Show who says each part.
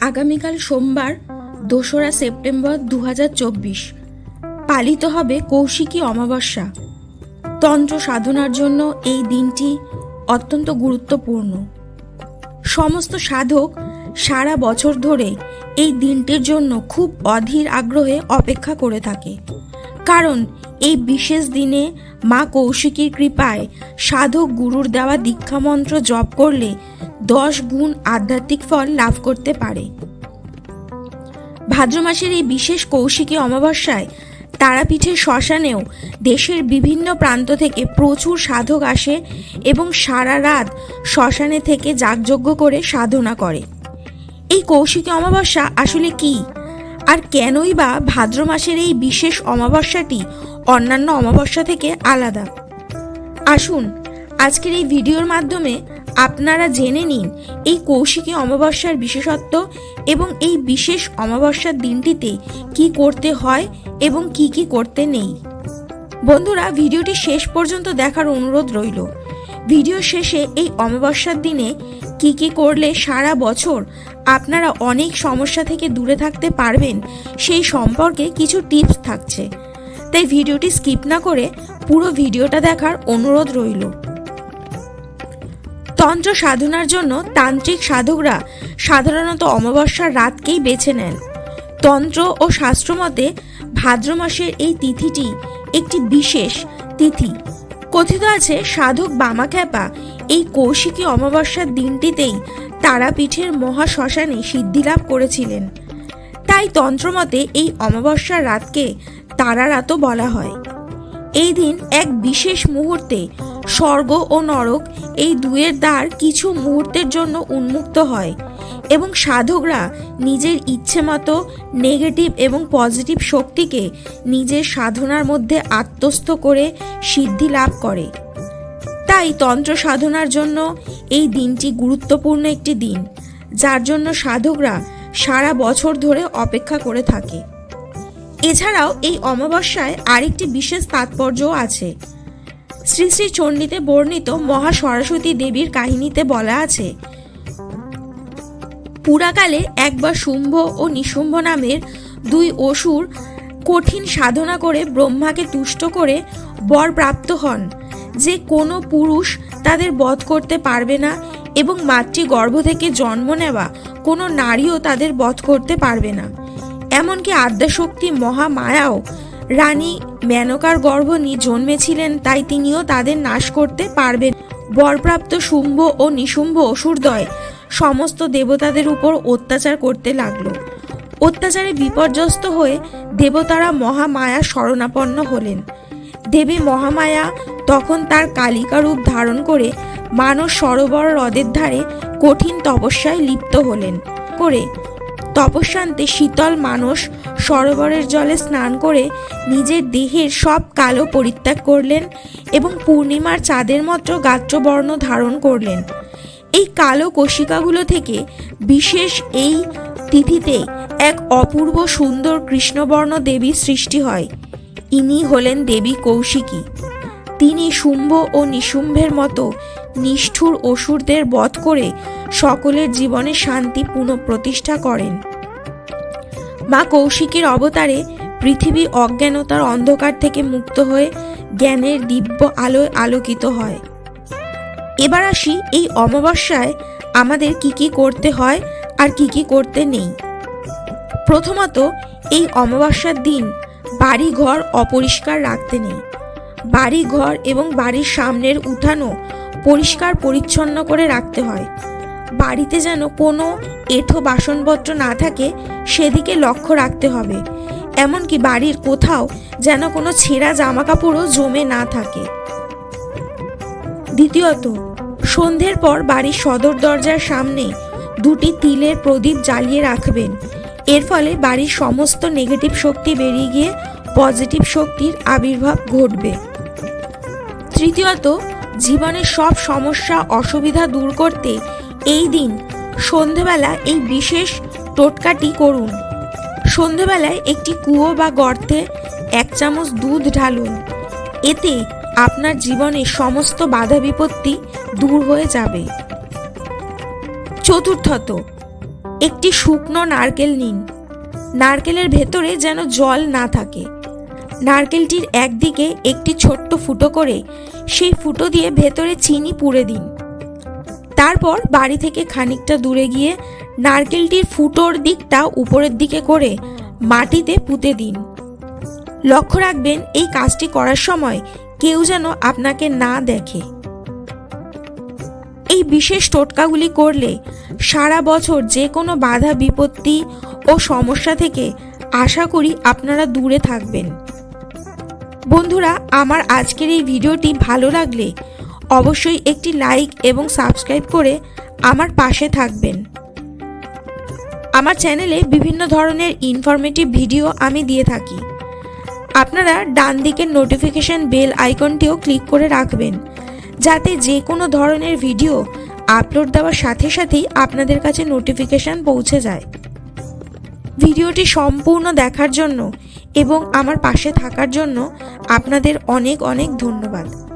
Speaker 1: আগামীকাল সোমবার, দোসরা সেপ্টেম্বর দু হাজার চব্বিশ। পালিত হবে কৌশিকী অমাবস্যা। তন্ত্র সাধনার জন্য এই দিনটি অত্যন্ত গুরুত্বপূর্ণ। সমস্ত সাধক সারা বছর ধরে এই দিনটির জন্য খুব অধীর আগ্রহে অপেক্ষা করে থাকে। কারণ এই বিশেষ দিনে মা কৌশিকীর কৃপায় সাধক গুরুর দেওয়া দীক্ষামন্ত্র জপ করলে দশ গুণ আধ্যাত্মিক ফল লাভ করতে পারে। ভাদ্র মাসের এই বিশেষ কৌশিকী অমাবস্যায় তারাপীঠের শ্মশানেও দেশের বিভিন্ন প্রান্ত থেকে প্রচুর সাধক আসে এবং সারা রাত শ্মশানে থেকে যাগযজ্ঞ করে সাধনা করে। এই কৌশিকী অমাবস্যা আসলে কি? আর কেনই বা ভাদ্র মাসের এই বিশেষ অমাবস্যাটি অন্যান্য অমাবস্যা থেকে আলাদা? আসুন, আজকের এই ভিডিওর মাধ্যমে আপনারা জেনে নিন এই কৌশিকী অমাবস্যার বিশেষত্ব এবং এই বিশেষ অমাবস্যার দিনটিতে কি করতে হয় এবং কি কি করতে নেই। বন্ধুরা, ভিডিওটি শেষ পর্যন্ত দেখার অনুরোধ রইল। ভিডিও শেষে এই অমাবস্যার দিনে কি কি করলে সারা বছর আপনারা অনেক সমস্যা থেকে দূরে থাকতে পারবেন, সেই সম্পর্কে কিছু টিপস থাকছে। তাই ভিডিওটি স্কিপ না করে পুরো ভিডিওটা দেখার অনুরোধ রইল। তন্ত্র সাধনার জন্য তান্ত্রিক সাধকরা সাধারণত অমাবস্যার রাতকেই বেছে নেন। তন্ত্র ও শাস্ত্রমতে ভাদ্র মাসের এই তিথিটি একটি বিশেষ তিথি। কথিত আছে, সাধক বামাখ্যাপা এই কৌশিকী অমাবস্যার দিনটিতেই তারাপীঠের মহাশ্মশানে সিদ্ধিলাভ করেছিলেন। তাই তন্ত্রমতে এই অমাবস্যার রাতকে তারারাতও বলা হয়। এই দিন এক বিশেষ মুহূর্তে স্বর্গ ও নরক এই দুয়ের দ্বার কিছু মুহূর্তের জন্য উন্মুক্ত হয়। এবং সাধকরা নিজের ইচ্ছে মতো নেগেটিভ এবং পজিটিভ শক্তিকে নিজের সাধনার মধ্যে আত্মস্থ করে সিদ্ধি লাভ করে। তাই তন্ত্র সাধনার জন্য এই দিনটি গুরুত্বপূর্ণ একটি দিন, যার জন্য সাধকরা সারা বছর ধরে অপেক্ষা করে থাকে। এছাড়াও এই অমাবস্যায় আরেকটি বিশেষ তাৎপর্যও আছে। শ্রী শ্রী চণ্ডীতে বর্ণিত মহা সরস্বতী দেবীর কাহিনীতে বলা আছে পুরাকালে একবার শুম্ভ ও নিশুম্ভ নামের দুই অসুর কঠিন সাধনা করে ব্রহ্মাকে তুষ্ট করে বর প্রাপ্ত হন। যে কোনো পুরুষ তাদের বধ করতে পারবে না এবং মাতৃগর্ভ থেকে জন্ম নেওয়া কোনো নারীও তাদের বধ করতে পারবে না। এমনকি আদ্যাশক্তি মহামায়াও রানী মেনকার গর্ভ নিয়ে জন্মেছিলেন, তাই তিনিও তাদের নাশ করতে পারবেন। বরপ্রাপ্ত শুম্ভ ও নিশুম্ভ অসুরদয় সমস্ত দেবতাদের উপর অত্যাচার করতে লাগল। অত্যাচারে বিপর্যস্ত হয়ে দেবতারা মহামায়া শরণাপন্ন হলেন। দেবী মহামায়া তখন তার কালিকা রূপ ধারণ করে মানস সরোবর হ্রদের ধারে কঠিন তপস্যায় লিপ্ত হলেন। করে তপস্যান্তে শীতল মানুষ সরোবরের জলে স্নান করে নিজের দেহের সব কালো পরিত্যাগ করলেন এবং পূর্ণিমার চাঁদের মতো গাত্রবর্ণ ধারণ করলেন। এই কালো কোশিকাগুলো থেকে বিশেষ এই তিথিতে এক অপূর্ব সুন্দর কৃষ্ণবর্ণ দেবীর সৃষ্টি হয়। ইনি হলেন দেবী কৌশিকী। তিনি শুম্ভ ও নিশুম্ভের মতো নিষ্ঠুর অসুরদের বধ করে সকলের জীবনে শান্তি পুনঃপ্রতিষ্ঠা করেন। মা কৌশিকীর অবতারে পৃথিবী অজ্ঞানতার অন্ধকার থেকে মুক্ত হয়ে জ্ঞানের দিব্য আলোয় আলোকিত হয়। এবার আসি এই অমাবস্যায় আমাদের কি কি করতে হয় আর কি কি করতে নেই। প্রথমত, এই অমাবস্যার দিন বাড়ি ঘর অপরিষ্কার রাখতে নেই। বাড়ি ঘর এবং বাড়ির সামনের উঠানো পরিষ্কার পরিচ্ছন্ন করে রাখতে হয়। বাড়িতে যেন কোনো এঁঠো বাসনপত্র না থাকে, সেদিকে লক্ষ্য রাখতে হবে। এমনকি বাড়ির কোথাও যেন কোনো ছেঁড়া জামা কাপড়ও জমে না থাকে। দ্বিতীয়ত সন্ধ্যের পর বাড়ির সদর দরজার সামনে দুটি তিলের প্রদীপ জ্বালিয়ে রাখবেন। এর ফলে বাড়ির সমস্ত নেগেটিভ শক্তি বেরিয়ে গিয়ে পজিটিভ শক্তির আবির্ভাব ঘটবে। তৃতীয়ত, জীবনের সব সমস্যা, অসুবিধা দূর করতে এই দিন সন্ধেবেলা এই বিশেষ টোটকাটি করুন। সন্ধেবেলায় একটি কুয়ো বা গর্তে এক চামচ দুধ ঢালুন। এতে আপনার জীবনে সমস্ত বাধা বিপত্তি দূর হয়ে যাবে। চতুর্থত, একটি শুকনো নারকেল নিন। নারকেলের ভেতরে যেন জল না থাকে। নারকেলটির একদিকে একটি ছোট্ট ফুটো করে সেই ফুটো দিয়ে ভেতরে চিনি পুড়ে দিন। তারপর বাড়ি থেকে খানিকটা দূরে গিয়ে নারকেলটির ফুটোর দিকটা উপরের দিকে করে মাটিতে পুঁতে দিন। লক্ষ্য রাখবেন, এই কাজটি করার সময় কেউ যেন আপনাকে না দেখে। এই বিশেষ টোটকাগুলি করলে সারা বছর যে কোনো বাধা, বিপত্তি ও সমস্যা থেকে আশা করি আপনারা দূরে থাকবেন। বন্ধুরা, আমার আজকের এই ভিডিওটি ভালো লাগলে অবশ্যই একটি লাইক এবং সাবস্ক্রাইব করে আমার পাশে থাকবেন। আমার চ্যানেলে বিভিন্ন ধরনের ইনফরমেটিভ ভিডিও আমি দিয়ে থাকি। আপনারা ডান দিকের নোটিফিকেশন বেল আইকনটিও ক্লিক করে রাখবেন। যাতে যে কোনো ধরনের ভিডিও আপলোড দেওয়ার সাথে সাথেই আপনাদের কাছে নোটিফিকেশান পৌঁছে যায়। ভিডিওটি সম্পূর্ণ দেখার জন্য এবং আমার পাশে থাকার জন্য আপনাদের অনেক অনেক ধন্যবাদ।